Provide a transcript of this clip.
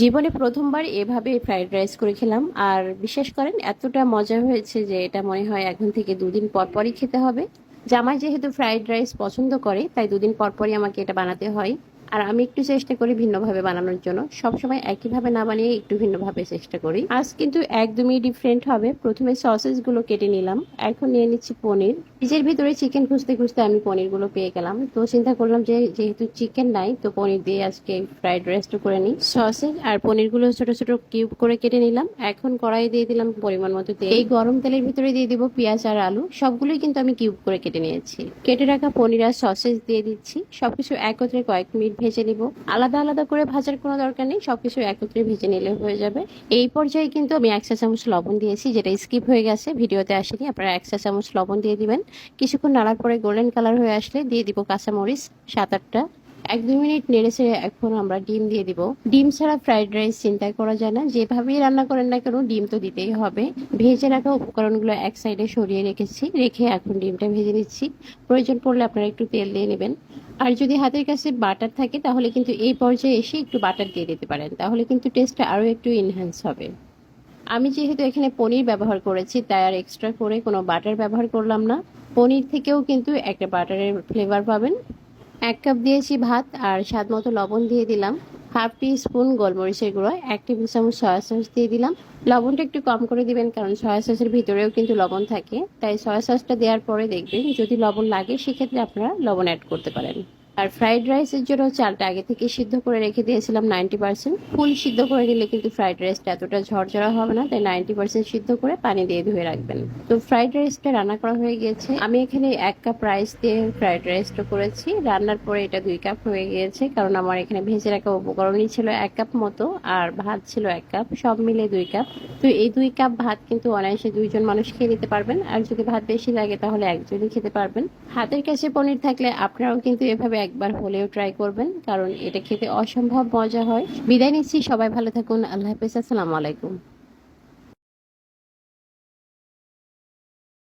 জীবনে প্রথমবার এভাবে ফ্রাইড রাইস করে খেলাম, আর বিশ্বাস করেন, এতটা মজা হয়েছে যে এটা মনে হয় এখন থেকে দুদিন পর পরই খেতে হবে। জামাই যেহেতু ফ্রাইড রাইস পছন্দ করে, তাই দুদিন পর পরই আমাকে এটা বানাতে হয়। আর আমি একটু চেষ্টা করি ভিন্নভাবে বানানোর জন্য। সবসময় একইভাবে না বানিয়ে একটু ভিন্নভাবে চেষ্টা করি। আজ কিন্তু একদমই ডিফারেন্ট হবে। প্রথমে সসেসগুলো কেটে নিলাম। এখন নিয়ে নিচ্ছি পনির। ফ্রিজের ভিতরে চিকেন খুঁজতে খুঁজতে আমি পনিরগুলো পেয়ে গেলাম। তো চিন্তা করলাম যে যেহেতু চিকেন নাই, তো পনির দিয়ে আজকে ফ্রাইড রাইসটা করে নিই। সসেস আর পনিরগুলো ছোট ছোট কিউব করে কেটে নিলাম। এখন কড়াই দিয়ে দিলাম পরিমাণ মতো তেল। এই গরম তেলের ভিতরে দিয়ে দিব পেঁয়াজ আর আলু। সবগুলোই কিন্তু আমি কিউব করে কেটে নিয়েছি। কেটে রাখা পনির আর সসেস দিয়ে দিচ্ছি। সবকিছু একত্রে কয়েক মিনিট ভেজে নিব। আলাদা আলাদা করে ভাজার কোনো দরকার নেই, সবকিছু একত্রে ভেজে নিলে হয়ে যাবে। এই পর্যায়ে কিন্তু আমি এক চা চামচ লবণ দিয়েছি, যেটা স্কিপ হয়ে গেছে, ভিডিওতে আসেনি, আপনারা এক চা চামচ লবণ দিয়ে দিবেন। কিছুক্ষণ নাড়ার পরে গোল্ডেন কালার হয়ে আসলে দিয়ে দিব কাঁচামরিচ, সাত আটটা। এক দুই মিনিট নেড়ে ছেড়ে এখন আমরা ডিম দিয়ে দিব। ডিম ছাড়া ফ্রাইড রাইস চিন্তা করা যায় না। যেভাবেই রান্না করেন না কেন, ডিম তো দিতেই হবে। ভেজে রাখা উপকরণগুলো এক সাইডে সরিয়ে রেখেছি। রেখে এখন ডিমটা ভেজে নিচ্ছি। প্রয়োজন পড়লে আপনারা একটু তেল দিয়ে নেবেন। আর যদি হাতের কাছে বাটার থাকে, তাহলে কিন্তু এই পর্যায়ে এসে একটু বাটার দিয়ে দিতে পারেন। তাহলে কিন্তু টেস্টটা আরও একটু ইনহ্যান্স হবে। আমি যেহেতু এখানে পনির ব্যবহার করেছি, তাই আর এক্সট্রা করে কোনো বাটার ব্যবহার করলাম না। পনির থেকেও কিন্তু একটা বাটারের ফ্লেভার পাবেন। এক কাপ দিয়েছি ভাত আর স্বাদ মতো লবণ দিয়ে দিলাম। হাফ টি স্পুন গোলমরিচের গুঁড়ো, এক টেবিল চামচ সয়া সস দিয়ে দিলাম। লবণটা একটু কম করে দিবেন কারণ সয়া সসের ভিতরেও কিন্তু লবণ থাকে। তাই সয়া সসটা দেওয়ার পরে দেখবেন যদি লবণ লাগে, সেক্ষেত্রে আপনারা লবণ অ্যাড করতে পারেন। আর ফ্রাইড রাইসের জন্য চালটা আগে থেকে সিদ্ধ করে রেখে দিয়েছিলাম নাইনটি পার্সেন্ট ফুল সিদ্ধ করে নিলে কিন্তু ফ্রাইড রাইসটা এতটা ঝরঝরা হবে না, তাই নাইনটি পার্সেন্ট সিদ্ধ করে পানি দিয়ে ধুয়ে রাখবেন। তো ফ্রাইড রাইসটা রান্না করা হয়ে গিয়েছে আমি এখানে এক কাপ রাইস দিয়ে ফ্রাইড রাইসটা করেছি। রান্নার পরে এটা দুই কাপ হয়ে গিয়েছে, কারণ আমার এখানে ভেজে রাখা উপকরণই ছিল এক কাপ মতো, আর ভাত ছিল এক কাপ সব মিলে দুই কাপ তো এই দুই কাপ ভাত কিন্তু অনায়াসে দুইজন মানুষ খেয়ে নিতে পারবেন, আর যদি ভাত বেশি লাগে তাহলে একজনই খেতে পারবেন। হাতের কাছে পনির থাকলে আপনারাও কিন্তু এভাবে একবার হলেও ট্রাই করবেন, কারণ এটা খেতে অসম্ভব মজা হয়। বিদায় নিচ্ছি, সবাই ভালো থাকুন, আল্লাহ হাফিজ, আসসালামু আলাইকুম।